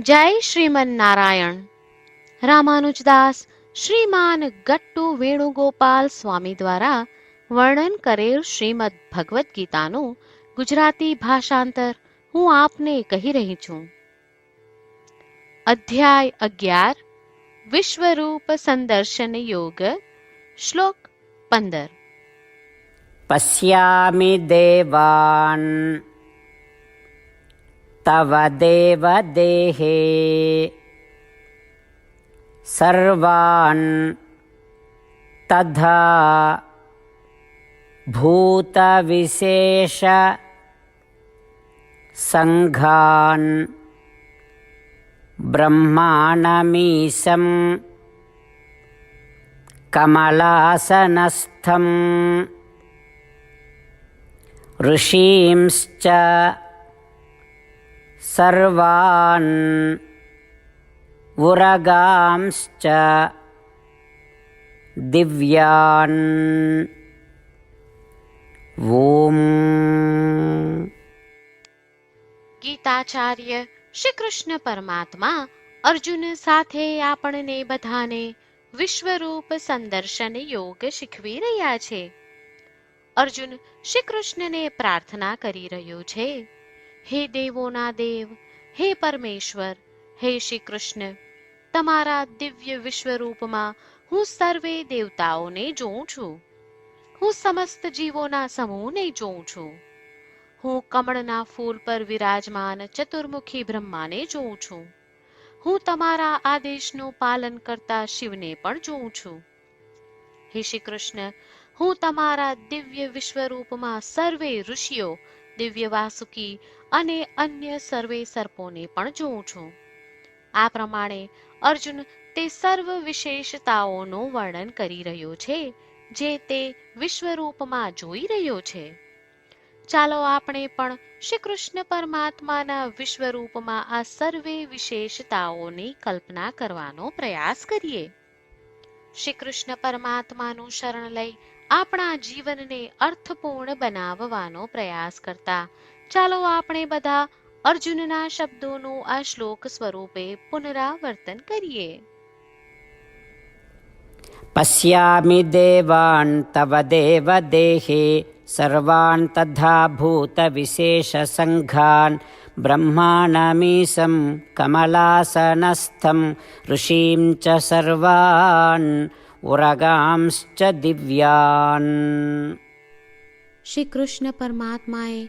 જય શ્રીમન નારાયણ રામાનુજદાસ શ્રીમાન ગટ્ટુ વેણુગોપાલ સ્વામી દ્વારા વર્ણન કરેલ શ્રીમદ ભગવદ્ ગીતાનું ગુજરાતી ભાષાંતર હું આપને કહી રહી છું. અધ્યાય અગિયાર, વિશ્વરૂપ સંદર્શન યોગ, શ્લોક પંદર. પશ્યામી દેવાન. तव देवदेहे। सर्वान् तथा भूतविशेष सङ्घान् ब्रह्माणमीशं कमलासनस्थम् ऋषींश्च सर्वान् उरगांश्च दिव्यान् ॐ ગીતાચાર્ય શ્રી કૃષ્ણ પરમાત્મા અર્જુન સાથે આપણને બધાને વિશ્વરૂપ સંદર્શન યોગ શીખવી રહ્યા છે અર્જુન શ્રી કૃષ્ણને પ્રાર્થના કરી રહ્યો છે હે દેવોના દેવ, હે પરમેશ્વર, હે શ્રી કૃષ્ણ તમારા દિવ્ય વિશ્વરૂપમાં હું સર્વે દેવતાઓને જોઉં છું. હું સમસ્ત જીવોના સમૂહને જોઉં છું. હું કમળના ફૂલ પર વિરાજમાન ચતુર્મુખી બ્રહ્માને જોઉં છું. હું તમારા આદેશનું પાલન કરતા શિવને પણ જોઉં છું. હે શ્રી કૃષ્ણ હું તમારા દિવ્ય વિશ્વરૂપમાં સર્વે ઋષિઓ દિવ્ય વાસુકી અને અન્ય સર્વે સર્પોને પણ જોઉં છું. આ પ્રમાણે અર્જુન તે સર્વ વિશેષતાઓનું વર્ણન કરી રહ્યો છે, જે તે વિશ્વરૂપમાં જોઈ રહ્યો છે. ચાલો આપણે પણ શ્રી કૃષ્ણ પરમાત્માના વિશ્વરૂપમાં આ સર્વે વિશેષતાઓની કલ્પના કરવાનો પ્રયાસ કરીએ. શ્રી કૃષ્ણ પરમાત્માનું શરણ લઈ આપણા જીવનને અર્થપૂર્ણ બનાવવાનો પ્રયાસ કરતા ચાલો આપણે બધા અર્જુનના શબ્દોનું આ શ્લોક સ્વરૂપે પુનરાવર્તન કરીએ. પશ્યામિ દેવાન તવ દેવ દેહે સર્વાન તથા ભૂત વિશેષ સંઘાન सर्वान् तथाभूतविशेषसङ्घान् ઋષિં ચ સર્વાન ઉરગાંશ્ચ દિવ્યાન. શ્રી કૃષ્ણ પરમાત્માએ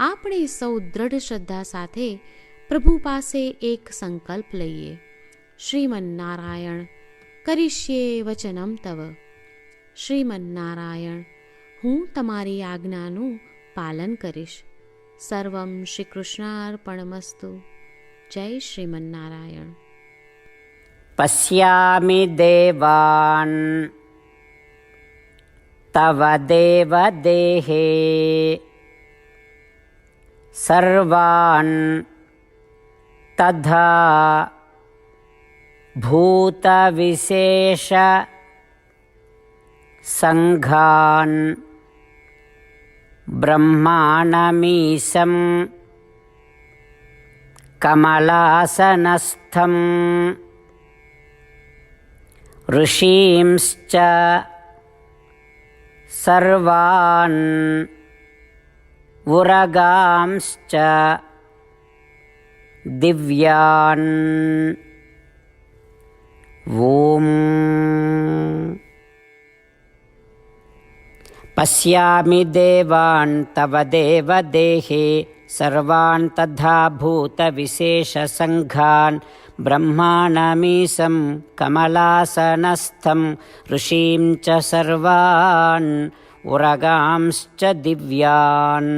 આપણે સૌ દ્રઢ શ્રદ્ધા સાથે પ્રભુ પાસે એક સંકલ્પ લઈએ. શ્રીમન્નારાયણ, કરીશ્યે વચનમ તવ. શ્રીમન્નારાયણ, હું તમારી આજ્ઞાનું પાલન કરીશ. સર્વમ શ્રી કૃષ્ણાર્પણમસ્તુ જય શ્રીમન્નારાયણ. પશ્યામિ દેવાન, તવ દેવ દેહે. सर्वान् तथा भूतविशेष सङ्घान् ब्रह्माणमीशं कमलासनस्थम् ऋषींश्च सर्वान् उरगांश्च दिव्यान् ॐ पश्यामि देवान् तव देवदेहे सर्वान् तथा भूतविशेषसङ्घान् ब्रह्माणमीशं कमलासनस्थं ऋषीं च सर्वान् उरगांश्च दिव्यान्